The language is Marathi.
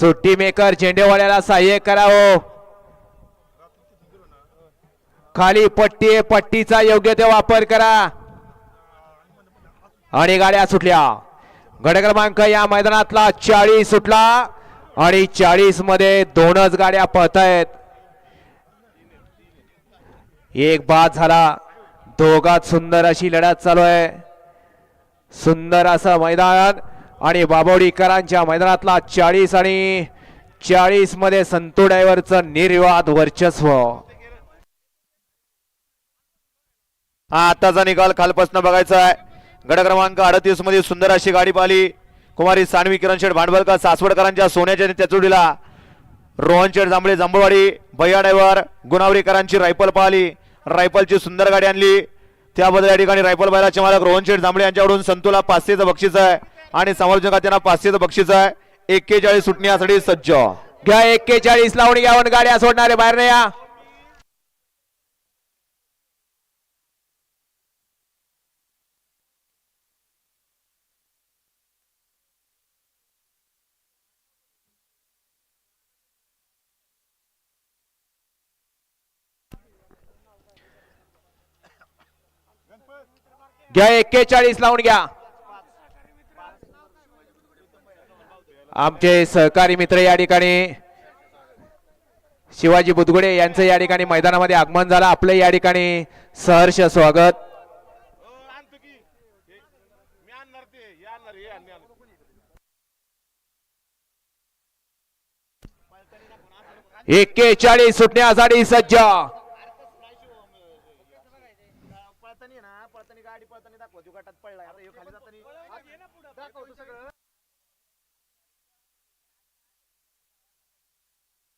सुट्टी मेकर झेंडेवाल्याला सहाय्य करावं हो. खाली पट्टी पट्टीचा योग्य ते वापर करा. आणि गाड्या सुटल्या. गड क्रमांक या मैदानातला चाळीस सुटला आणि चाळीसमध्ये दोनच गाड्या पळत आहेत. एक बाद झाला. दोघात सुंदर अशी लढत चालू आहे. सुंदर असं मैदान. आणि बाबवडीकरांच्या मैदानातला चाळीस आणि चाळीसमध्ये संतो डायव्हरचं निर्वाद वर्चस्व. हा आताचा निकाल खालपासून बघायचा आहे. गड क्रमांक अडतीसमध्ये सुंदर अशी गाडी पाहिली. कुमारी सानवी किरण शेठ भांडवलकर सासवडकरांच्या सोन्याच्या त्याचोडीला रोहन शेठ जांभळे जांभळवाडी भैया डायव्हर गुणावरीकरांची रायफल पाहिली. रायफलची सुंदर गाडी आणली. त्याबद्दल या ठिकाणी रायफल बैलाचे मालक रोहन शेठ जांभळे यांच्याकडून संतूला पाचशेचं बक्षीस आहे. आणि समालोचक त्यांना पाचशेचं बक्षीस आहे. एक्केचाळीस सुटण्यासाठी सज्ज. घ्या एक्केचाळीस लावून घ्यावून गाड्या सोडणारे बाहेर नाही या. घ्या एक्केचाळीस लावून घ्या. आमचे सहकारी मित्र या ठिकाणी शिवाजी बुदगुडे यांचं या ठिकाणी मैदानामध्ये आगमन झालं. आपलं या ठिकाणी सहर्ष स्वागत. एक्केचाळीस सुटण्यासाठी सज्ज. पळतानी ना पळतानी गाडी पळतानी दाखव. गटात पडलाय